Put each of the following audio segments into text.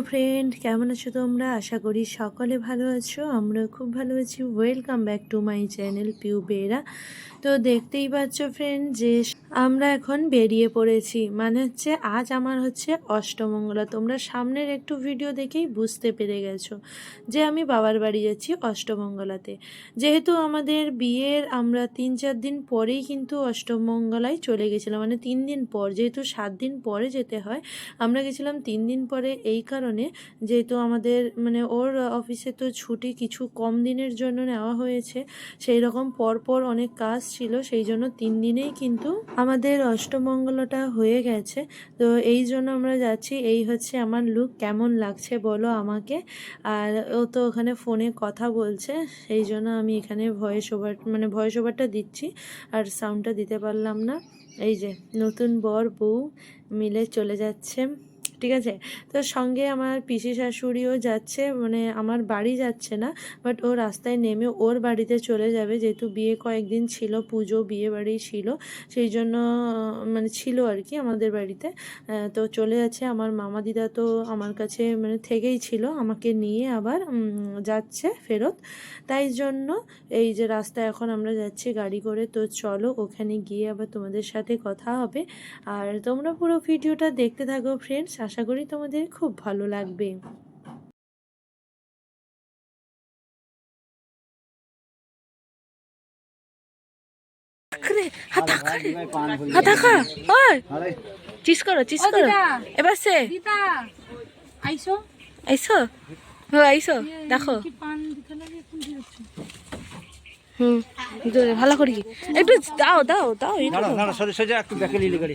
Hello friend, কেমন আছো তোমরা? আশা করি সকলে ভালো আছো। আমরা খুব ভালো আছি। Welcome back to my channel Piu Bera তো দেখতেই পাচ্ছ ফ্রেন্ড যে আমরা এখন বেরিয়ে পড়েছি। মানে হচ্ছে আজ আমার হচ্ছে অষ্টমঙ্গলা। তোমরা সামনের একটু ভিডিও দেখেই বুঝতে পেরে গেছো যে আমি বাবার বাড়ি যাচ্ছি অষ্টমঙ্গলাতে। যেহেতু আমাদের বিয়ের আমরা তিন চার দিন পরেই কিন্তু অষ্টমঙ্গলায় চলে গেছিলাম। মানে তিন দিন পর, যেহেতু সাত দিন পরে যেতে হয়, আমরা গেছিলাম তিন দিন পরে। এই কারণে যেহেতু আমাদের মানে ওর অফিসে তো ছুটি কিছু কম দিনের জন্য নেওয়া হয়েছে, সেই রকম পরপর অনেক কাজ ছিল, সেই জন্য তিন দিনেই কিন্তু আমাদের অষ্টমঙ্গলটা হয়ে গেছে। তো এই জন্য আমরা যাচ্ছি, এই হচ্ছে আমার লুক কেমন লাগছে বলো আমাকে? আর ও তো ওখানে ফোনে কথা বলছে, সেই জন্য আমি এখানে ভয়েস ওভার মানে ভয়েস ওভারটা দিচ্ছি, আর সাউন্ডটা দিতে পারলাম না। এই যে, নতুন বর বউ মিলে চলে যাচ্ছে। ঠিক আছে? তো সঙ্গে আমার পিসি শাশুড়িও যাচ্ছে মানে আমার বাড়ি যাচ্ছে না বাট ও রাস্তায় নেমে ওর বাড়িতে চলে যাবে, যেহেতু বিয়ে কয়েকদিন ছিল, পুজো, বিয়ে বাড়ি ছিল, সেই জন্য মানে ছিল আর কি আমাদের বাড়িতে। তো চলে যাচ্ছে, আমার মামা দিদা তো আমার কাছে মানে থেকেই ছিল, আমাকে নিয়ে আবার যাচ্ছে ফেরত। তাই জন্য এই যে রাস্তায় এখন আমরা যাচ্ছি গাড়ি করে, তো চলো ওখানে গিয়ে আবার তোমাদের সাথে কথা হবে। আর তোমরা পুরো ভিডিওটা দেখতে থাকো ফ্রেন্ডস আশা করি তোমাদের খুব ভালো লাগবে। করো করো। এবার সে। আইসো। আইসো। আইসো। দেখো। হুম ভালো করি একটু দাও দাও দাও সরে সোজা একটু দেখে নিলি গাড়ি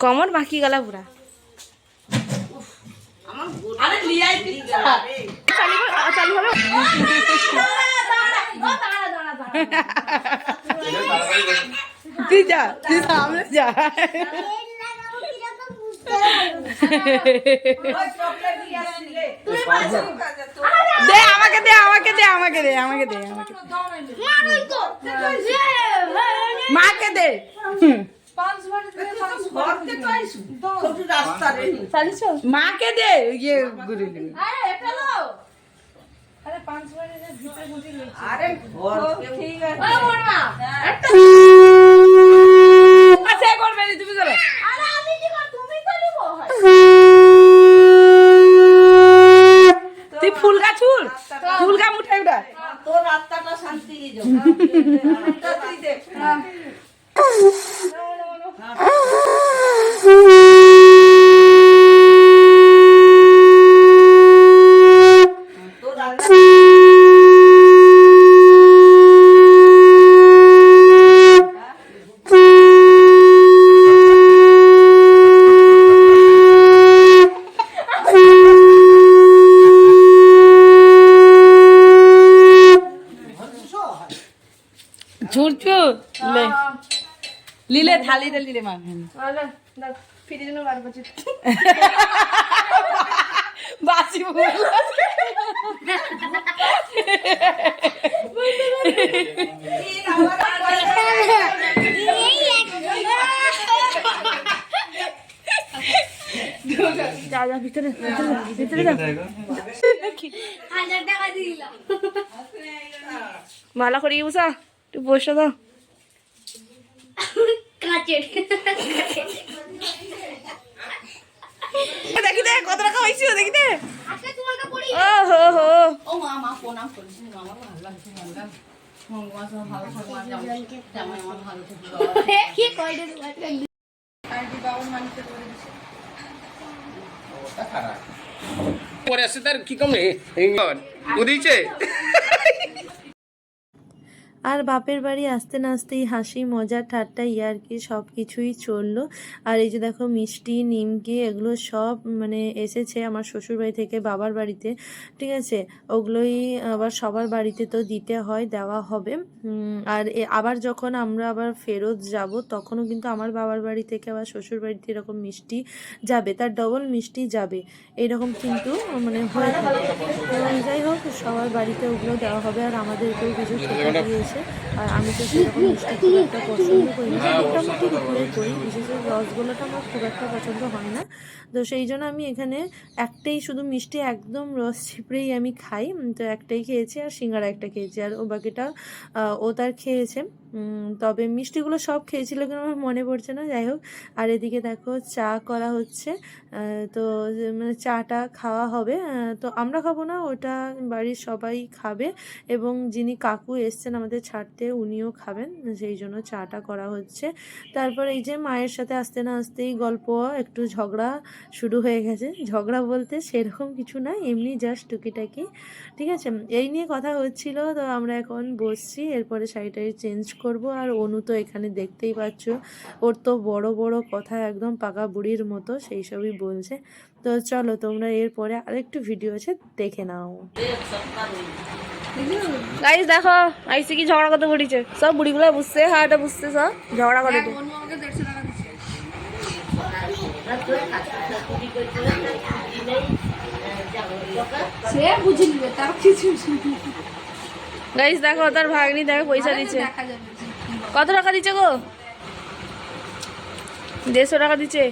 কমর বাকি গলা পুরা চালু হবে তুই যা তুই সামনে যা দে আমাকে দে আমাকে দে আমাকে দে আমাকে দে আমাকে মাকে দে। মাকে দে ইয়ে গুলি আচ্ছা করবে না, তুমি করো তুই 气球呢呵呵 লিলে থালিতে লিলে মা বাসি যা যা ভিতরে ভিতরে ভালো করে বুঝা তুই বসে দাও। দেখি দে কত টাকা হয়েছিল দেখি দে। ও হো হো। ও মা মা প্রণাম করেছি ভালো লাগছে পরে তার কি কমে উদিছে আর বাপের বাড়ি আসতে না আসতেই হাসি, মজা, ঠাট্টা, ইয়ার্কি সব কিছুই চলল। আর এই যে দেখো, মিষ্টি, নিমকি এগুলো সব মানে এসেছে আমার শ্বশুরবাড়ি থেকে বাবার বাড়িতে, ঠিক আছে? ওগুলোই আবার সবার বাড়িতে তো দিতে হয়, দেওয়া হবে। আর আবার যখন আমরা আবার ফেরত যাব, তখনও কিন্তু আমার বাবার বাড়ি থেকে আবার শ্বশুর বাড়িতে এরকম মিষ্টি যাবে, তার ডবল মিষ্টি যাবে। এইরকম কিন্তু মানে হয়ে যাই হোক, সবার বাড়িতে ওগুলো দেওয়া হবে আর আমাদেরকেও কিছু খেতে দিয়েছে আর আমি তো সেরকম মিষ্টি খুব একটা পছন্দ করি না। মোটামুটি দুপুরে করি বিশেষ করে রসগোল্লাটা আমার খুব একটা পছন্দ হয় না। তো সেই জন্য আমি এখানে একটাই শুধু মিষ্টি একদম রস ছিপড়েই আমি খাই। তো একটাই খেয়েছি আর সিঙ্গারা একটা খেয়েছি। আর ও বাকিটা ও তার খেয়েছে। তবে মিষ্টিগুলো সব খেয়েছিল কিন্তু আমার মনে পড়ছে না, যাই হোক। আর এদিকে দেখো, চা করা হচ্ছে। তো মানে চাটা খাওয়া হবে। তো আমরা খাব না, ওটা বাড়ির সবাই খাবে। এবং যিনি কাকু এসছেন আমাদের ছাড়তে, উনিও খাবেন। সেই জন্য চাটা করা হচ্ছে। তারপর এই যে মায়ের সাথে আসতে না আসতেই গল্প, একটু ঝগড়া শুরু হয়ে গেছে। ঝগড়া বলতে সেরকম কিছু না, এমনি জাস্ট টুকিটাকি। ঠিক আছে? এই নিয়ে কথা হচ্ছিল, তো আমরা এখন বসছি। এরপরে শাড়িটাই চেঞ্জ করব। আর অনু তো এখানে দেখতেই পাচ্ছ ওর তো বড় বড় কথা একদম পাকা বুড়ির মতো সেই সবই বলছে। তো চলো তোমরা এরপরে আরেকটু ভিডিও আছে দেখে নাও। গাইস দেখো আইসি কি ঝগড়া করতে পড়িছে সব বুড়িগুলো বুঝছে হ্যাঁ এটা বুঝছে সব ঝগড়া করে গাইস দেখো তার ভাগ্নি দেখো পয়সা দিচ্ছে। দেখা যাবে। কত টাকা দিচ্ছে গো? দেড়শো টাকা দিচ্ছে।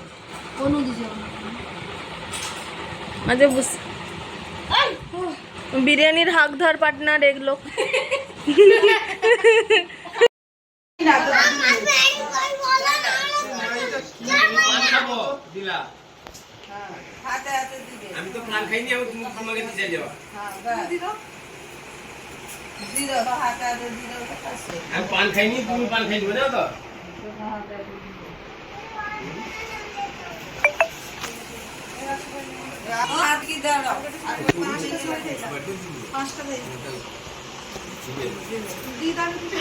আচ্ছা বুঝ বিরিয়ানির হাক ধর পার্টনার এগুলো। আমি তো পান খাইনি আমি তুমি তোমাকে দিতে যাবা আমি পান খাইনি তুমি পান খাইনি বুঝো তো?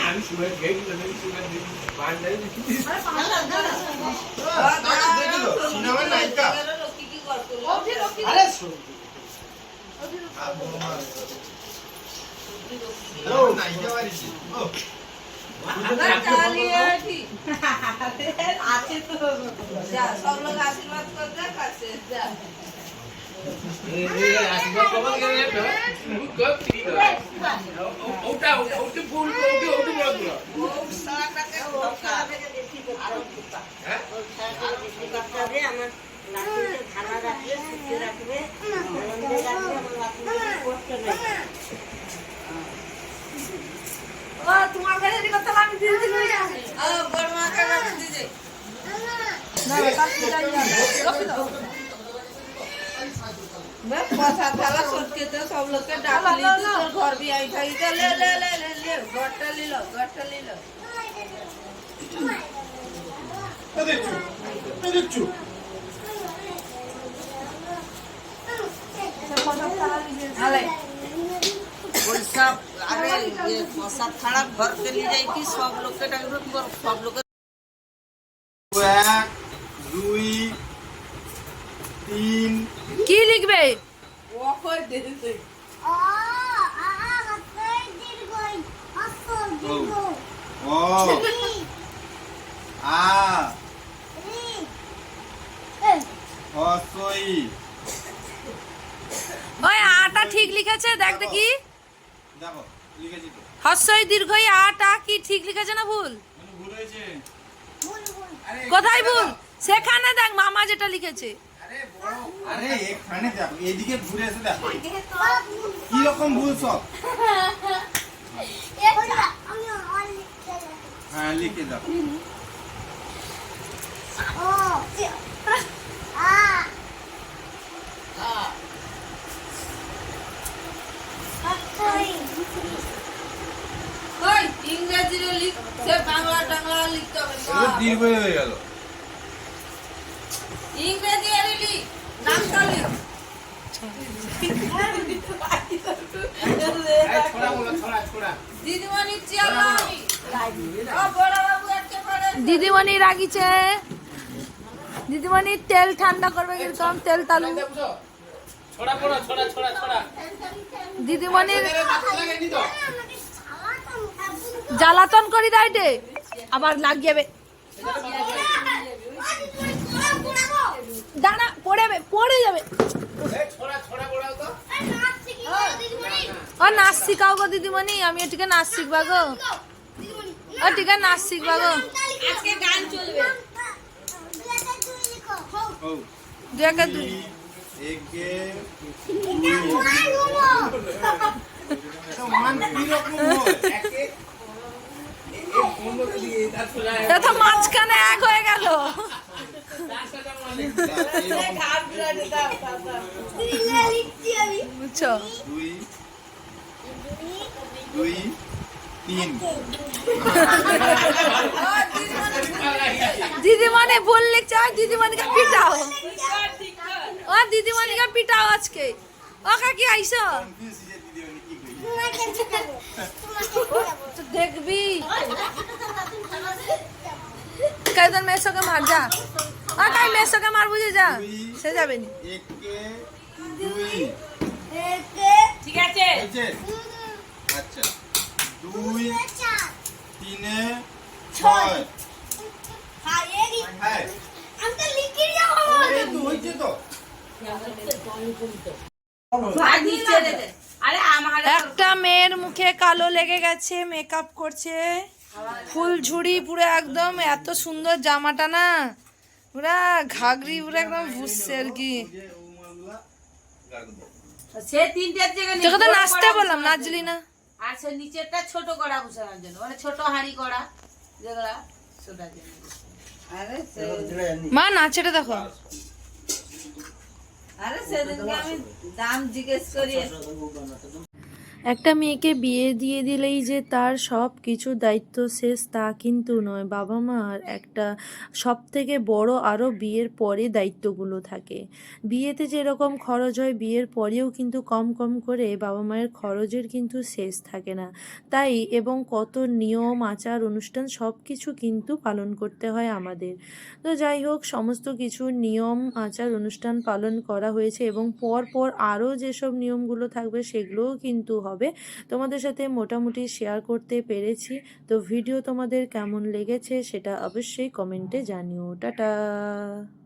আমি সুগার খেয়ে সুগার পান খাই নায়িকা। আরে শোন হ্যালো নায়িকা বাড়িছি ও আশীর্বাদ কবার গেলে ওটা ওটা ফুল ওটা ওটা বড়গুলো তোমার কাছে যদি করতে আমি দিয়ে দিই কথা থালা সটকে তো সব লোককে ডাকলি তোর ঘর বি আই থাকি লে লে লে লে লে ঘরটা লিল ঘরটা লিল দেখছু দেখছু। আলে পয়সা আরে যাই কি সব লোককে ডাকবে সব লোকে এক দুই তিন। কি লিখবে? ওই আটা ঠিক লিখেছে দেখ দেখি। দেখো লিখেছি তো। হস্যই দীর্ঘই আটা কি ঠিক লিখেছে না ভুল? ভুল হয়েছে? কোথায় ভুল? সেখানে দেখ মামা যেটা লিখেছে। আরে এখানে দেখো এদিকে ঘুরে এসে দেখো। কি রকম ভুল সব? হ্যাঁ লিখে দাও ওই ইংরেজি রে লিখ সে বাংলা টাংলা লিখতে হবে এগুলো হয়ে গেল। ইংরেজি দিদিমণি রাগিছে। দিদিমণি তেল ঠান্ডা করবে কীরকম তেল তালু। দিদিমণির তো? জ্বালাতন করি দেয়। আবার লাগিয়ে দাঁড়া পড়ে যাবে পড়ে যাবে। ও নাচ শিখাও গো দিদিমণি আমি এটিকে নাচ শিখবা গো। ও টিকে নাচ শিখবা গো। আজকে গান চলবে। ও দু একে দুই। একে মান কি রকম হয় একে এ তো মাঝখানে এক হয়ে গেল। বুঝছ? ভুল লিখছে আর দিদিমণিকে পিটাও। ও দিদিমণিকে পিটাও আজকে। ও কাকি আইসো কনফিউজ হয়ে দিদি মানে কি কই তো দেখবি কাইদন মেসোকে মার যা। ও কাই মেসোকে মার বুঝে যা। সে যাবে নি। ঠিক আছে। আচ্ছা। দুই তিনে ছয়। হ্যাঁ এই তো হয়েছে তো। ভাগ নিচে দে দে। আরে আমার একটা মেয়ের মুখে কালো লেগে গেছে মেকআপ করছে। ফুল ঝুড়ি পুরো একদম এত সুন্দর জামাটা না পুরা ঘাগরি পুরো একদম বুঝছে আর কি তোকে তো নাচতে বললাম নাচলি না আর সে নিচেরটা ছোট কড়া বসানোর জন্য মানে ছোট হাঁড়ি কড়া যেগুলা সেটার জন্য আরে মা নাচেটা দেখো আরে সেদিনকে আমি দাম জিজ্ঞেস করি একটা মেয়েকে বিয়ে দিয়ে দিলেই যে তার সব কিছু দায়িত্ব শেষ তা কিন্তু নয়। বাবা মার একটা সব থেকে বড় আরও বিয়ের পরে দায়িত্বগুলো থাকে। বিয়েতে যেরকম খরচ হয়, বিয়ের পরেও কিন্তু কম কম করে বাবা মায়ের খরচের কিন্তু শেষ থাকে না। তাই এবং কত নিয়ম, আচার, অনুষ্ঠান সব কিছু কিন্তু পালন করতে হয় আমাদের। তো যাই হোক, সমস্ত কিছু নিয়ম, আচার, অনুষ্ঠান পালন করা হয়েছে এবং পর পর আরও যেসব নিয়মগুলো থাকবে সেগুলোও কিন্তু হবে। তোমাদের সাথে মোটামুটি শেয়ার করতে পেরেছি। তো ভিডিও তোমাদের কেমন লেগেছে সেটা অবশ্যই কমেন্টে জানিও। টাটা!